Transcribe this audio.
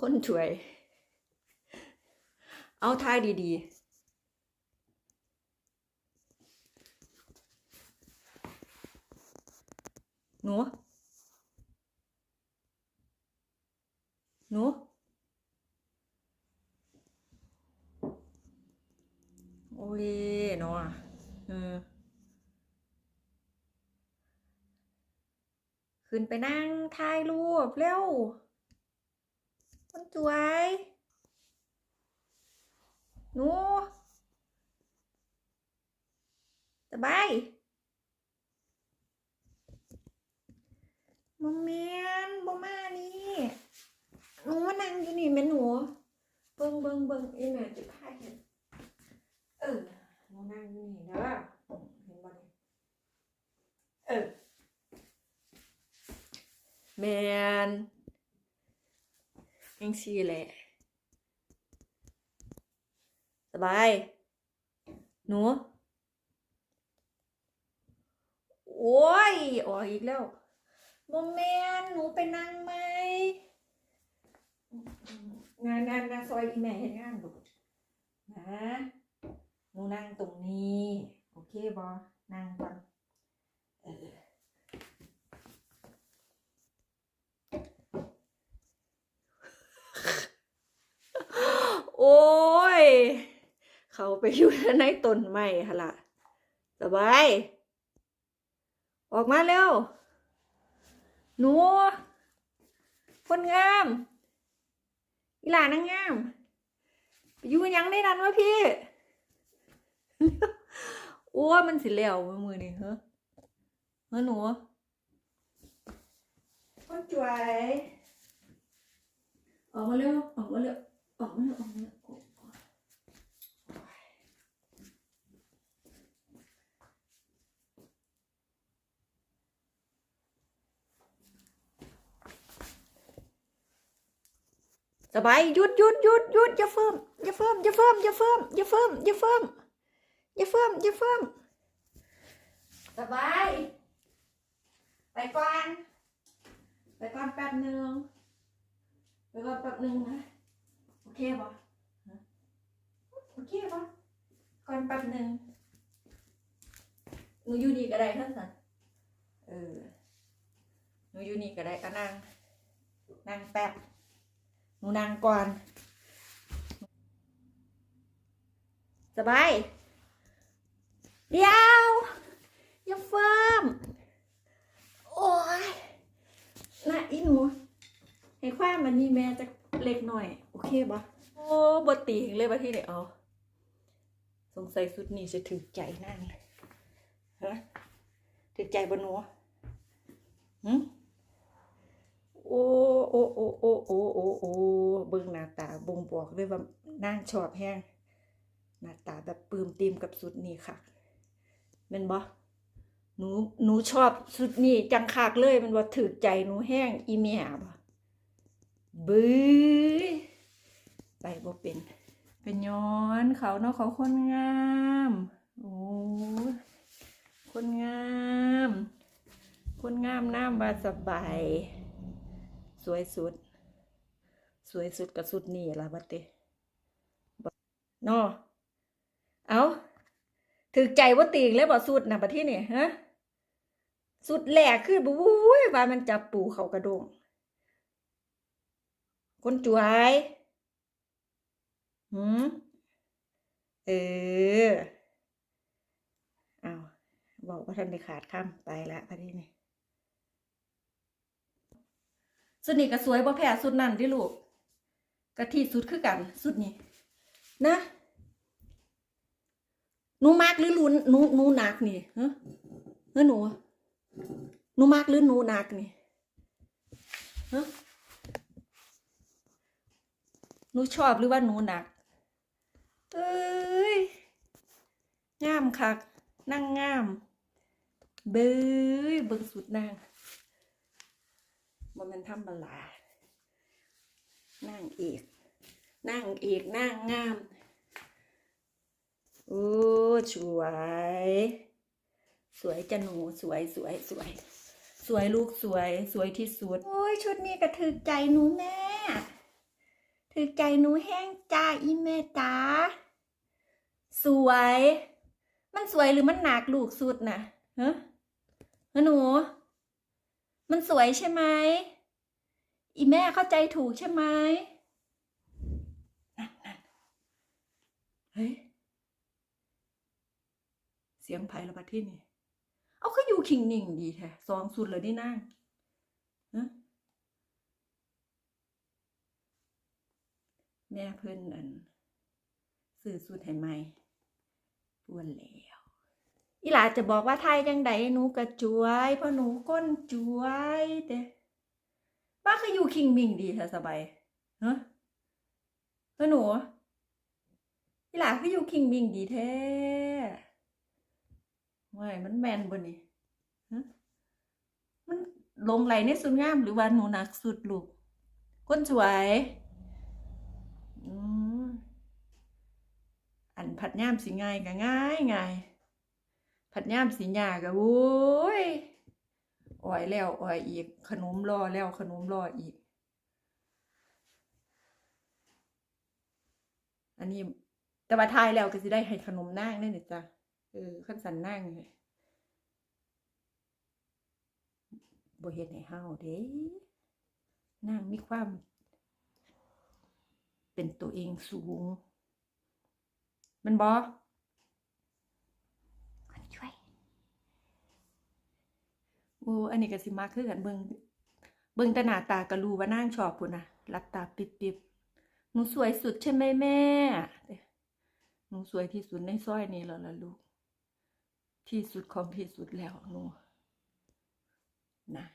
คนช่วย เอาทายดีๆหนู หนู โอ้ยเนาะเออขึ้นไปนั่งถ่ายรูปเร็ว คนสวยหนูสบายมเมียนบ่มานี่หนูมานั่งอยู่นี่แม่หนูเบิ่งเบิ่งเบิ่งอีแม่จะพาเห็นเออหนูนั่งอยู่นี่เด้อเห็นบ่นี่เออแมน ยังซีแหละ สบาย หนู โอ้ยออกอีกแล้วโมแมนหนูไปนั่งไหม งานงานงานซอยอีแม่เห็นงานดูนะ หนูนั่งตรงนี้ โอเคบอนั่งก่อนเออ โอ้ย เขาไปอยู่ในต้นไม้ฮะล่ะสบาย ออกมาเร็ว หนู คนงามอีหลานางงามไปอยู่ยังได้นันวะพี่ โอ้ยมันสิแล้วมือมือนี่เฮ้อเฮ้หนูคนจวยออกมาเร็วออกมาเร็วออกมาเร็วออกมาเร็ว สบายหยุดหยุดหยุดหยุดอย่าเฟิ่มอย่าเฟิ่มอย่าเฟิ่มอย่าเฟิ่มอย่าเฟิ่มอย่าเฟิ่มอย่าเฟิ่มอย่าเฟิ่มสบายไปก่อนไปก่อนแป๊บหนึ่งไปก่อนแป๊บหนึ่งนะโอเคปะฮะโอเคปะก่อนแป๊บหนึ่งหนูอยู่นี่ก็ได้ท่านสันเออหนูอยู่นี่ก็ได้ก็นั่งนั่งแป๊บ นูนั่งก่อน สบาย เดี๋ยวอย่าเฟิ่มโอ้ยน่ะอีหนูให้ความมันนี่แม่จะเล็กหน่อย โอเคปะโอ้บตีงเลยปะที่เดี๋ยวเอาสงสัยสุดนี้จะถึกใจนั่นฮะถึกใจบนหนูหึโอ้โอ้โอ้โอ้โอ้โอ้โอ้ บิ่งหน้าตาบ่งบอกเลยว่านางชอบแห้งหน้าตาแบบปลื้มติมกับสุดนี้ค่ะม่นบ่หนูหนูชอบสุดนี้จังคักเลยมันว่าถึกใจหนูแห้งอีเมียบ่บื้อไปบ่เป็นเป็นย้อนเขาเนาะเขาคนงามโอ้คนงาม คนงามน้ำบาสบาย สวยสุด วยสุดกับสุดนี่ละบัดเตนาะเอาถือใจว่าตีงเลยบ่สุดนะบัดที่นี่ฮะสุดแหลกคือบุ้ยว่ามันจับปูเขากระโดงคนจวยหืมเออเอาบอกว่าท่านได้ขาดคำไปละพอดีนี่สุดนี้ก็สวยบ่แพ้สุดนั่นเดิลูก กะที่สุดคือกัน สุดนี้นะหนูมากหรือหนูหนูหนูหนักนี่ฮะเฮ้หนูหนูมากหรือหนูหนักนี่ฮะหนูชอบหรือว่าหนูหนัก เอ้ยงามคักนั่งงาม เบ้ยเบิ่งสุดนางมันเป็นธรรมดา นั่งเอกนั่งเอกนั่งงามโอ้สวย สวยจะหนูสวยสวยสวย สวยลูกสวย สวยที่สุด โอ้ยชุดนี้กระถึกใจหนูแม่ถือใจหนูแห้งจ้าอีแม่จ้าสวย มันสวยหรือมันหนักลูกสุดน่ะฮะฮะหนู มันสวยใช่ไหม อีแม่เข้าใจถูกใช่ไหมนั่นนั่นเฮ้ย เสียงไผ่ระบาดที่นี่ เอาก็อยู่คิงหนิ่งดีแท้สองสุดเลยนี่นั่งแม่เพิ่อนอันซื้อสุดให้ใหมปวนแล้วอีหลาจะบอกว่าไทยจังใดหนูกระจวยเพราะหนูก้นจวยแต่ ป้าคืออยู่คิงมิงดีแท้สบายเฮ้เฮ้หนูอีหลาคืออยู่คิงมิงดีแท้ว้ามันแมนบ่นี่ฮะมันลงไหลในสุดงามหรือว่าหนูหนักสุดลูกก้นสวยอืมอันผัดย่ามสิง่ายก็ง่ายง่ายผัดย่ามสิยาก็โอ้ย อ่อยแล้วอ่อยอีก ขนมรอแล้วขนมรออีก อันนี้แต่ว่าทายแล้วก็สิได้ให้ขนมนางได้นี่จ้ะเออขั้นสันนางนี่บ่เฮ็ดให้เฮาเด้นางมีความ เป็นตัวเองสูง มันบอคนช่วย โอ้อันนี้ก็สิมาคือกันเบิงเบิงแต่หน้าตาก็รู้ว่านั่งชอบพุ่นนะรับตาปิบๆหนูสวยสุดใช่ไหมแม่ หนูสวยที่สุดในซอยนี้แล้วล่ะลูก ที่สุดของที่สุดแล้วหนูนะ